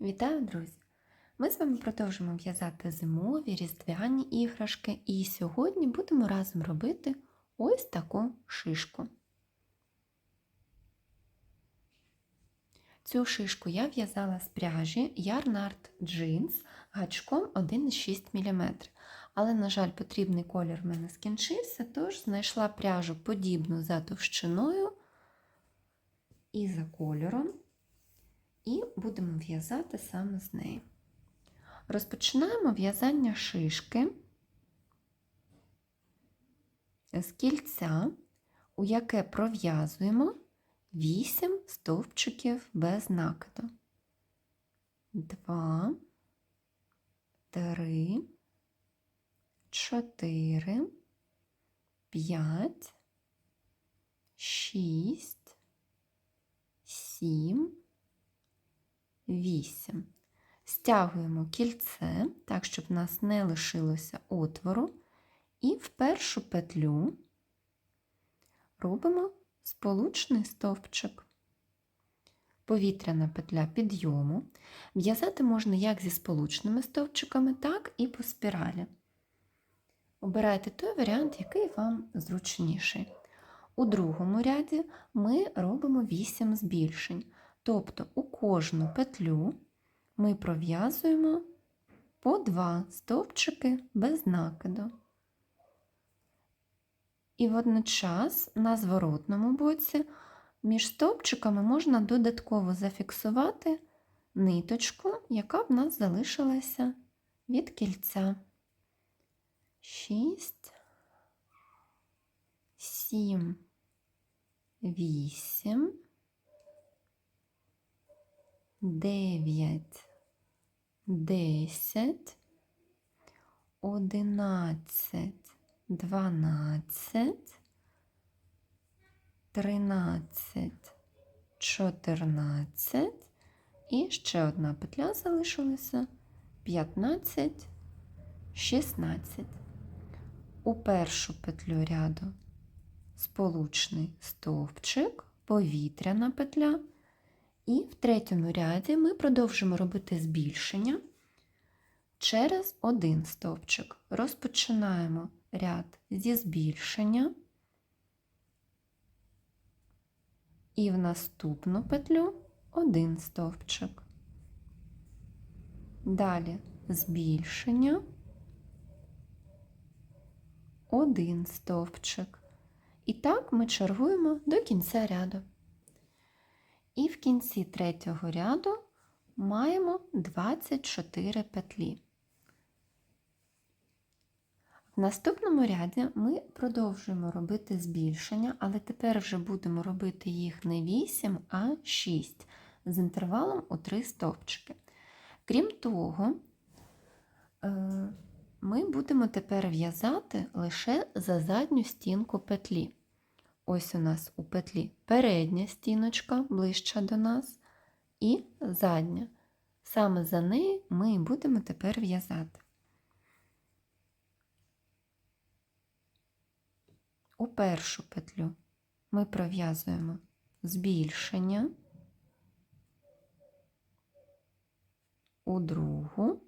Вітаю, друзі! Ми з вами продовжимо в'язати зимові різдвяні іграшки, і сьогодні будемо разом робити ось таку шишку. Цю шишку я в'язала з пряжі Yarnart Jeans гачком 1,6 мм. Але, на жаль, потрібний колір в мене скінчився, тож знайшла пряжу подібну за товщиною і за кольором і будемо в'язати саме з неї. Розпочинаємо в'язання шишки з кільця, у яке пров'язуємо 8 стовпчиків без накиду. 2, 3, 4, 5, 6, 7, 8. Стягуємо кільце, так, щоб в нас не лишилося отвору, і в першу петлю робимо сполучний стовпчик. Повітряна петля підйому. В'язати можна як зі сполучними стовпчиками, так і по спіралі. Обирайте той варіант, який вам зручніший. У другому ряді ми робимо 8 збільшень. Тобто у кожну петлю ми пров'язуємо по два стовпчики без накиду. І водночас на зворотному боці між стовпчиками можна додатково зафіксувати ниточку, яка в нас залишилася від кільця. 6, 7, 8, дев'ять, десять, одинадцять, дванадцять, тринадцять, чотирнадцять і ще одна петля залишилася п'ятнадцять, шістнадцять. У першу петлю ряду сполучний стовпчик, повітряна петля. І в третьому ряді ми продовжимо робити збільшення через один стовпчик. Розпочинаємо ряд зі збільшення і в наступну петлю один стовпчик. Далі збільшення, один стовпчик. І так ми чергуємо до кінця ряду. І в кінці третього ряду маємо 24 петлі. В наступному ряді ми продовжуємо робити збільшення, але тепер вже будемо робити їх не 8, а 6 з інтервалом у 3 стовпчики. Крім того, е, ми будемо тепер в'язати лише за задню стінку петлі. Ось у нас у петлі передня стіночка ближча до нас, і задня. Саме за неї ми будемо тепер в'язати. У першу петлю ми пров'язуємо збільшення, у другу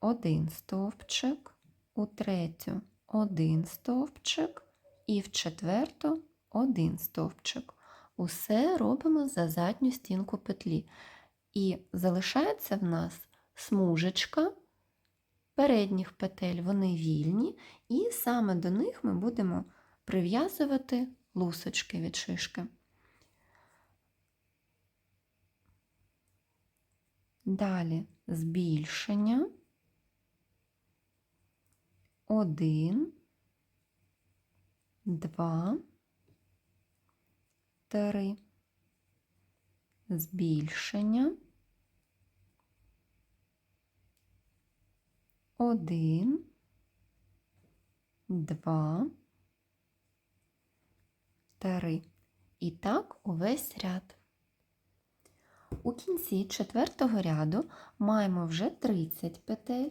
один стовпчик, у третю один стовпчик і в четверту один стовпчик. Усе робимо за задню стінку петлі. І залишається в нас смужечка передніх петель, вони вільні, і саме до них ми будемо прив'язувати лусочки від шишки. Далі збільшення, один, два, три, збільшення, один, два, три. І так увесь ряд. У кінці четвертого ряду маємо вже 30 петель,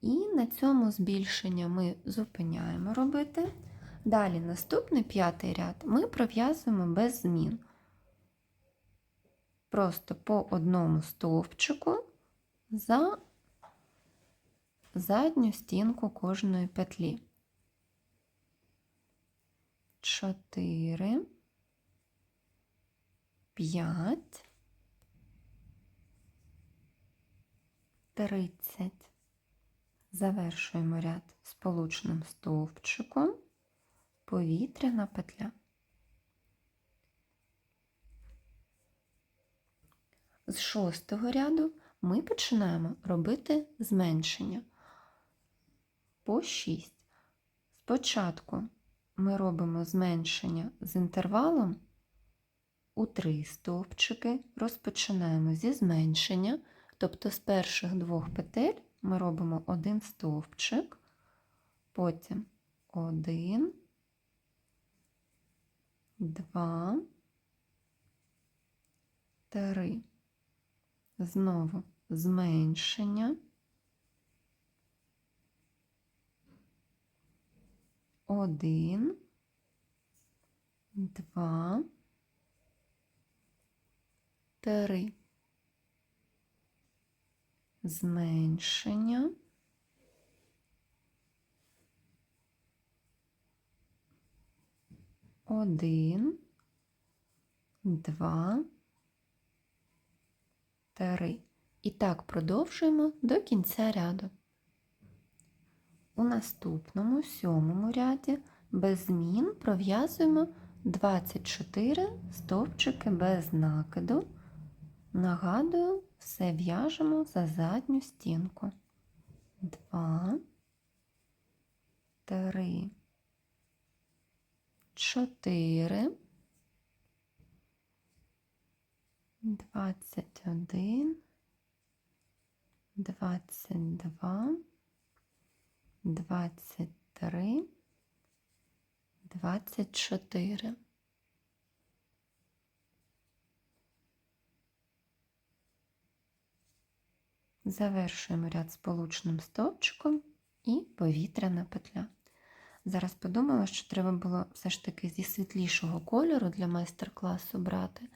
і на цьому збільшення ми зупиняємо робити. Далі наступний п'ятий ряд ми пров'язуємо без змін. просто по одному стовпчику за задню стінку кожної петлі. 4, 5, 30. Завершуємо ряд сполучним стовпчиком, повітряна петля. З шостого ряду ми починаємо робити зменшення по 6. Спочатку ми робимо зменшення з інтервалом у 3 стовпчики, розпочинаємо зі зменшення, тобто з перших двох петель ми робимо один стовпчик, потім один, два, три. Знову зменшення. Один, два, три. Зменшення. Один, два, три. І так продовжуємо до кінця ряду. У наступному сьомому ряді без змін пров'язуємо 24 стовпчики без накиду. Нагадую, все в'яжемо за задню стінку. 2, 3, 4, 21, 22, 23, 24. Завершуємо ряд сполучним стовпчиком і повітряна петля. Зараз подумала, що треба було все ж таки зі світлішого кольору для майстер-класу брати,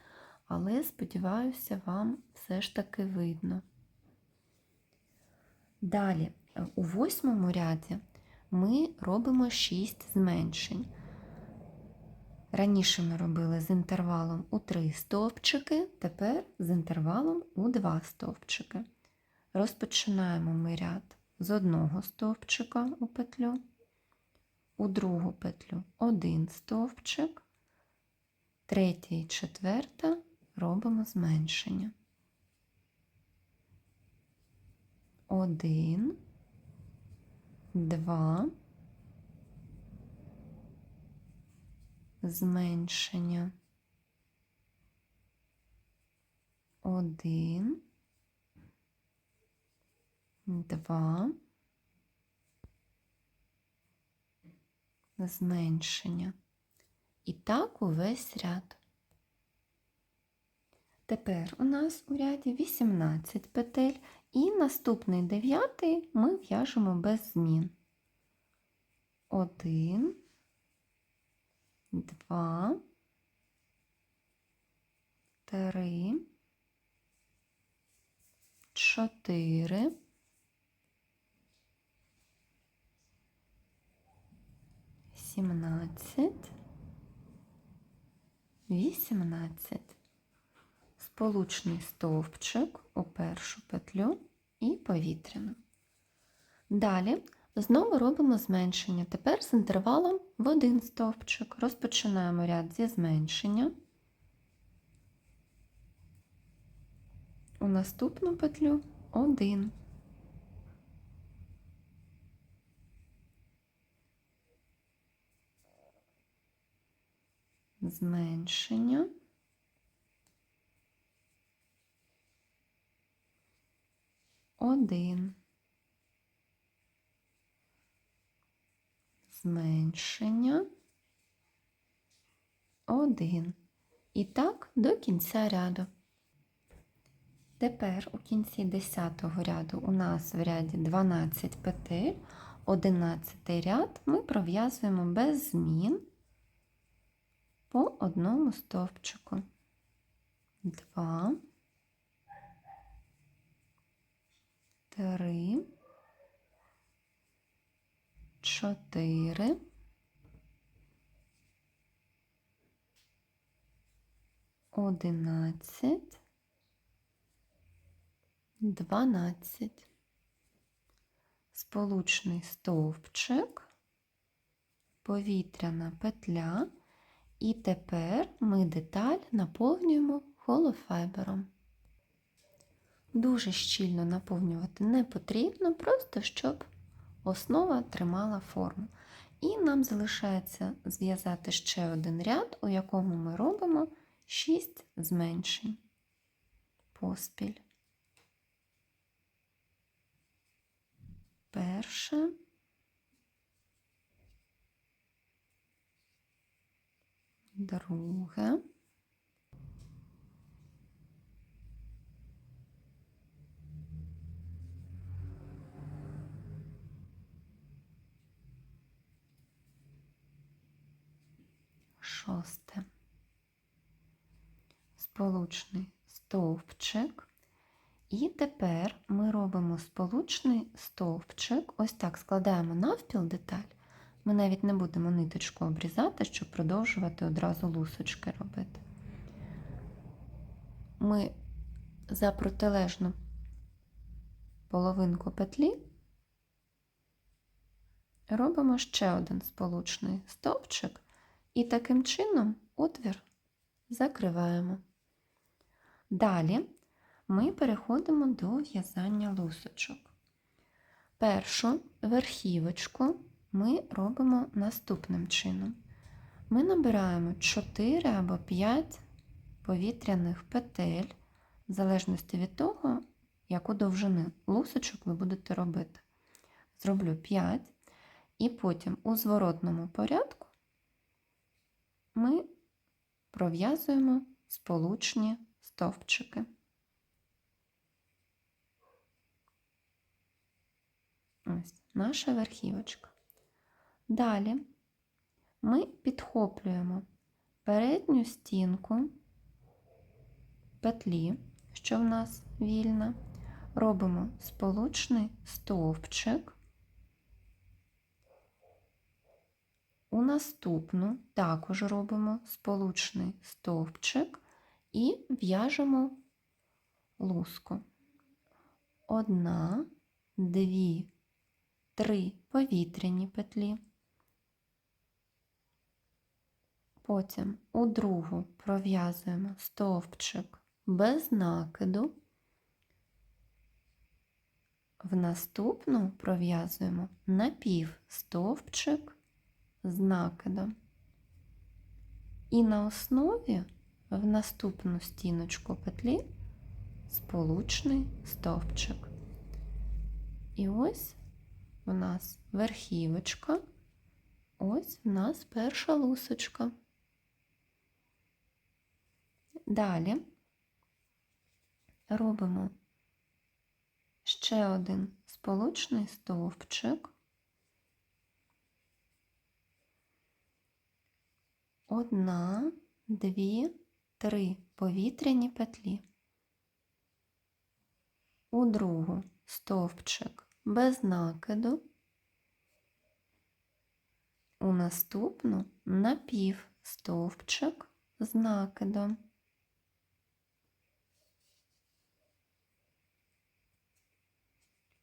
але сподіваюся, вам все ж таки видно. Далі, у восьмому ряді ми робимо 6 зменшень. Раніше ми робили з інтервалом у 3 стовпчики, тепер з інтервалом у 2 стовпчики. Розпочинаємо ми ряд з одного стовпчика у петлю, у другу петлю. Один стовпчик, третя і четверта робимо зменшення. Один, два, зменшення. Один, два, зменшення. І так увесь ряд. Тепер у нас у ряді 18 петель, і наступний дев'ятий ми в'яжемо без змін. Один, два, три, чотири, сімнадцять, вісімнадцять. Сполучний стовпчик у першу петлю і повітряну. Далі знову робимо зменшення. Тепер з інтервалом в один стовпчик. Розпочинаємо ряд зі зменшення. У наступну петлю один. Зменшення. Один. Зменшення. Один. І так до кінця ряду. Тепер у кінці 10 ряду у нас в ряді 12 петель, 11 ряд ми пров'язуємо без змін по одному стовпчику. Два. Три. Чотири. Одинадцять. Дванадцять. Сполучний стовпчик, повітряна петля і тепер ми деталь наповнюємо холофайбером. Дуже щільно наповнювати не потрібно, просто щоб основа тримала форму. І нам залишається зв'язати ще один ряд, у якому ми робимо 6 зменшень поспіль. Перше. Друге. Шосте. Сполучний стовпчик. І тепер ми робимо сполучний стовпчик. Ось так складаємо навпіл деталь. Ми навіть не будемо ниточку обрізати, щоб продовжувати одразу лусочки робити. Ми за протилежну половинку петлі робимо ще один сполучний стовпчик і таким чином отвір закриваємо. Далі ми переходимо до в'язання лусочок. Першу верхівочку ми робимо наступним чином. Ми набираємо 4 або 5 повітряних петель, в залежності від того, яку довжину лусочок ви будете робити. Зроблю 5, і потім у зворотному порядку ми пров'язуємо сполучні стовпчики. Ось наша верхівочка. Далі ми підхоплюємо передню стінку петлі, що в нас вільна, робимо сполучний стовпчик. У наступну також робимо сполучний стовпчик і в'яжемо луску. Одна, дві, три повітряні петлі. Потім у другу пров'язуємо стовпчик без накиду. В наступну пров'язуємо напів стовпчик з накидом. І на основі в наступну стіночку петлі сполучний стовпчик. І ось у нас верхівочка, ось в нас перша лусочка. Далі робимо ще один сполучний стовпчик. Одна, дві, три повітряні петлі. У другу стовпчик без накиду. У наступну напів стовпчик з накидом.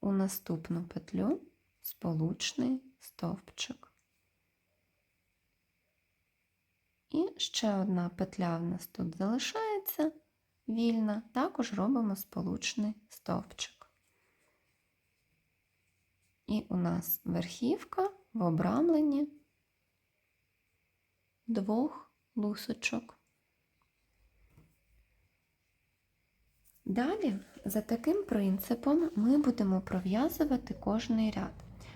У наступну петлю сполучний стовпчик. І ще одна петля в нас тут залишається вільна, також робимо сполучний стовпчик. І у нас верхівка в обрамленні двох лусочок. Далі, за таким принципом, ми будемо пров'язувати кожний ряд.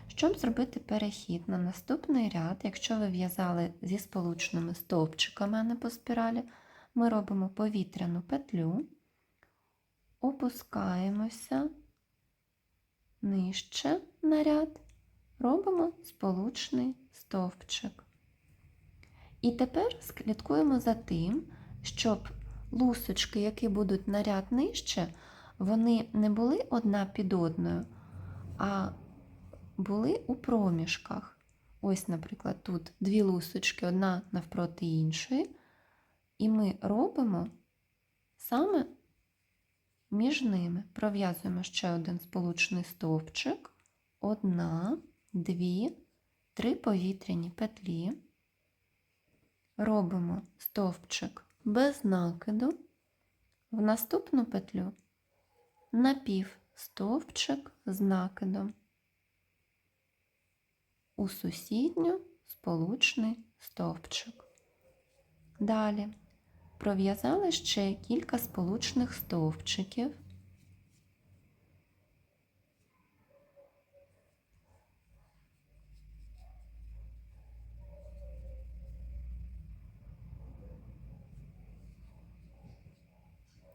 Щоб зробити перехід на наступний ряд, якщо ви в'язали зі сполучними стовпчиками, а не по спіралі, ми робимо повітряну петлю, опускаємося нижче на ряд, робимо сполучний стовпчик. І тепер слідкуємо за тим, щоб лусочки, які будуть на ряд нижче, вони не були одна під одною, а були у проміжках. Ось, наприклад, тут дві лусочки, одна навпроти іншої, і ми робимо саме між ними. Пров'язуємо ще один сполучний стовпчик, одна, дві, три повітряні петлі. Робимо стовпчик без накиду, в наступну петлю напів стовпчик з накидом, у сусідню сполучний стовпчик. Далі пров'язали ще кілька сполучних стовпчиків.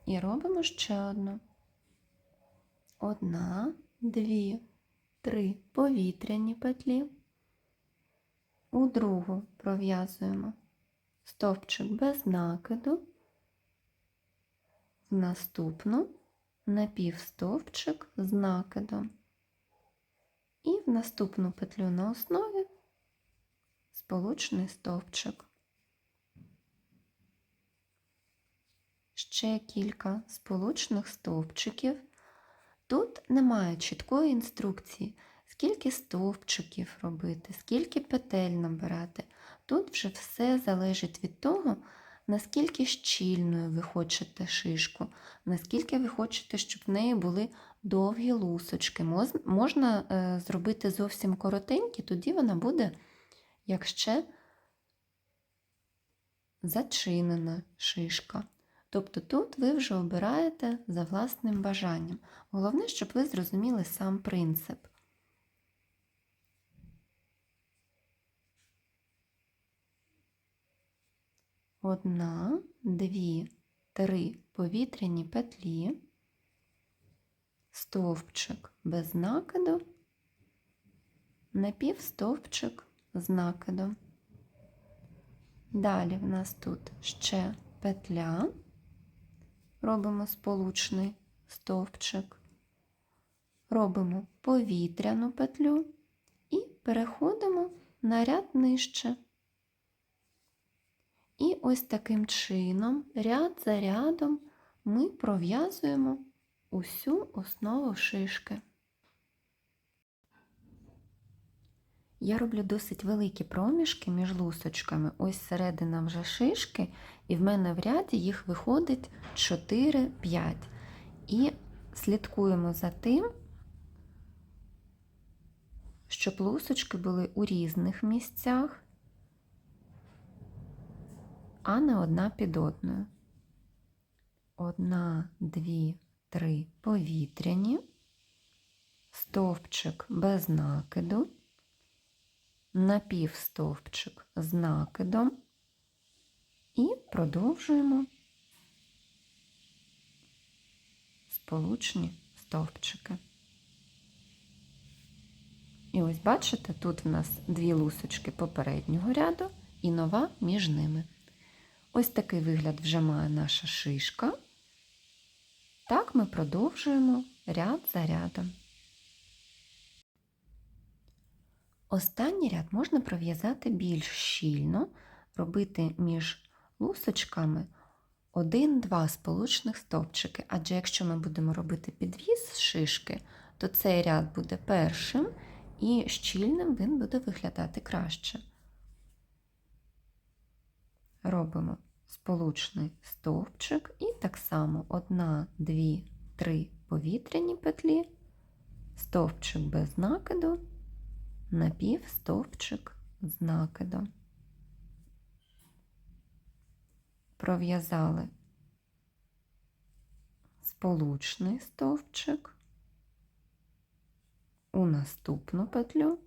І робимо ще одну. Одна, дві, три повітряні петлі. У другу пров'язуємо стовпчик без накиду, в наступну напівстовпчик з накидом. І в наступну петлю на основі сполучний стовпчик. Ще кілька сполучних стовпчиків. Тут немає чіткої інструкції, скільки стовпчиків робити, скільки петель набирати. Тут вже все залежить від того, наскільки щільною ви хочете шишку, наскільки ви хочете, щоб в неї були довгі лусочки. Можна е, зробити зовсім коротенькі, тоді вона буде, як ще зачинена шишка. Тобто тут ви вже обираєте за власним бажанням. Головне, щоб ви зрозуміли сам принцип. Одна, дві, три повітряні петлі, стовпчик без накиду, напівстовпчик з накидом. Далі в нас тут ще петля, робимо сполучний стовпчик, робимо повітряну петлю і переходимо на ряд нижче. І ось таким чином, ряд за рядом, ми пров'язуємо усю основу шишки. Я роблю досить великі проміжки між лусочками. Ось середина вже шишки, і в мене в ряді їх виходить 4-5. І слідкуємо за тим, щоб лусочки були у різних місцях а не одна під одною. Одна, дві, три повітряні, стовпчик без накиду, напівстовпчик з накидом і продовжуємо сполучні стовпчики. І ось бачите, тут в нас дві лусочки попереднього ряду і нова між ними. Ось такий вигляд вже має наша шишка. Так ми продовжуємо ряд за рядом. Останній ряд можна пров'язати більш щільно, робити між лусочками один-два сполучних стовпчики, адже якщо ми будемо робити підвіз шишки, то цей ряд буде першим і щільним він буде виглядати краще робимо сполучний стовпчик і так само 1, 2, 3 повітряні петлі, стовпчик без накиду, напів стовпчик з накидом. Пров'язали сполучний стовпчик у наступну петлю.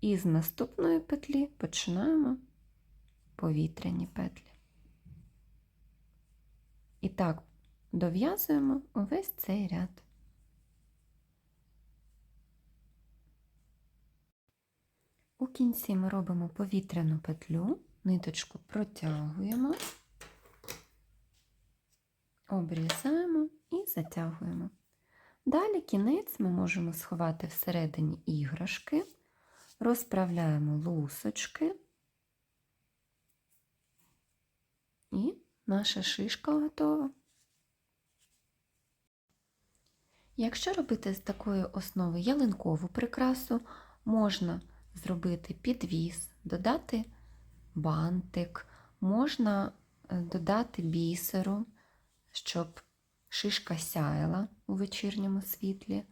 І з наступної петлі починаємо повітряні петлі. І так дов'язуємо увесь цей ряд. У кінці ми робимо повітряну петлю, ниточку протягуємо обрізаємо і затягуємо. Далі кінець ми можемо сховати всередині іграшки, розправляємо лусочки, і наша шишка готова. Якщо робити з такої основи ялинкову прикрасу, можна зробити підвіз, додати бантик, можна е, додати бісеру, щоб шишка сяяла у вечірньому світлі.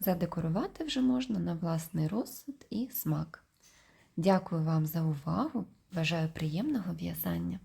Задекорувати вже можна на власний розсуд і смак. Дякую вам за увагу. Бажаю приємного в'язання!